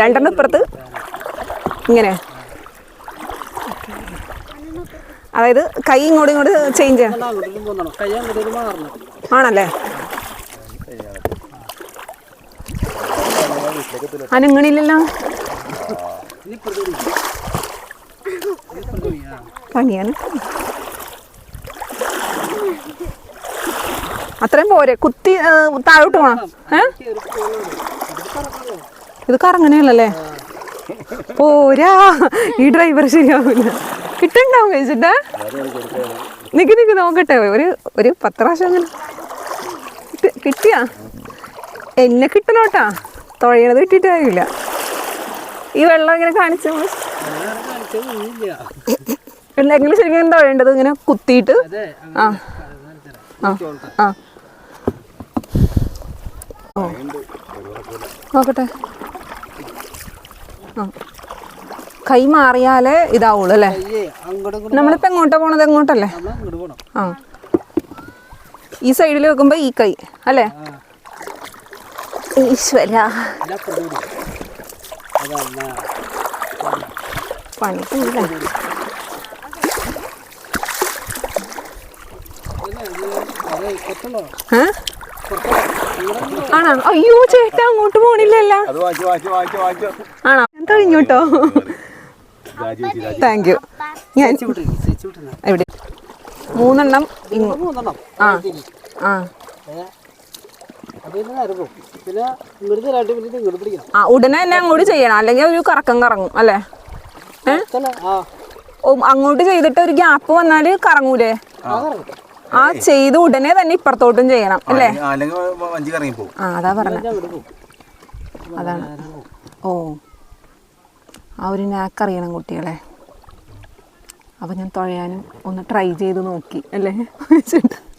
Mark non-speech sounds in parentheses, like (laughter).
രണ്ടെണ്ണം ഇപ്പുറത്ത്. ഇങ്ങനെ. അതായത് കൈ ഇങ്ങോട്ടും ഇങ്ങോട്ട് ചേഞ്ച് ചെയ്യണം ആണല്ലേ? അനങ്ങണില്ലല്ലോ പണിയാണ് അത്രയും പോരെ. കുത്തി താഴോട്ട് പോണം. ഏ? ഇത് കറങ്ങനെയല്ലേ പോരാ. ഈ ഡ്രൈവർ ശരിയാവില്ല കിട്ടണ്ടാവും കഴിച്ചിട്ടാ? നിക്ക് നിക്ക് നോക്കട്ടെ. ഒരു ഒരു പത്ത് പ്രാവശ്യം അങ്ങനെ കിട്ടി- കിട്ടിയാ? എന്നെ കിട്ടണോട്ടാ. തുഴയണത് കിട്ടിയിട്ട് കാര്യമില്ല. ഈ വെള്ളം ഇങ്ങനെ കാണിച്ചു എന്തെങ്കിലും ശരിക്കും തുഴയേണ്ടത് ഇങ്ങനെ കുത്തിയിട്ട്? ആ. ആ. ആ. നോക്കട്ടെ. ആ കൈ മാറിയാലേ ഇതാവുള്ളൂ അല്ലേ? നമ്മളിപ്പോ നമ്മളിപ്പോൾ എങ്ങോട്ടാ പോണത്? എങ്ങോട്ടല്ലേ? ആ. ഈ സൈഡിൽ വെക്കുമ്പോൾ ഈ കൈ അല്ലേ? ഈശ്വര. പണിക്കില്ല ഏ? ആണോ? അയ്യോ ചേട്ടാ അങ്ങോട്ട് പോണില്ലല്ലോ. ആണോ? ഞാൻ കഴിഞ്ഞോട്ടോ താങ്ക് യു ഞാൻ എവിടെ? മൂന്നെണ്ണം ആ ആ. ആ ഉടനെ തന്നെ അങ്ങോട്ട് ചെയ്യണം. അല്ലെങ്കിൽ ഒരു കറക്കം കറങ്ങും അല്ലേ? അങ്ങോട്ട് ചെയ്തിട്ട് ഒരു ഗ്യാപ്പ് വന്നാൽ കറങ്ങൂലേ? ആ ചെയ്ത് ഉടനെ തന്നെ ഇപ്പുറത്തോട്ടും ചെയ്യണം അല്ലേ? ആ അതാ പറഞ്ഞ. അതാണ്. ഓ ആ ഒരു നാക്ക് അറിയണം കുട്ടികളെ. അപ്പം ഞാൻ തുഴയാനും ഒന്ന് ട്രൈ ചെയ്ത് നോക്കി അല്ലേ? (laughs)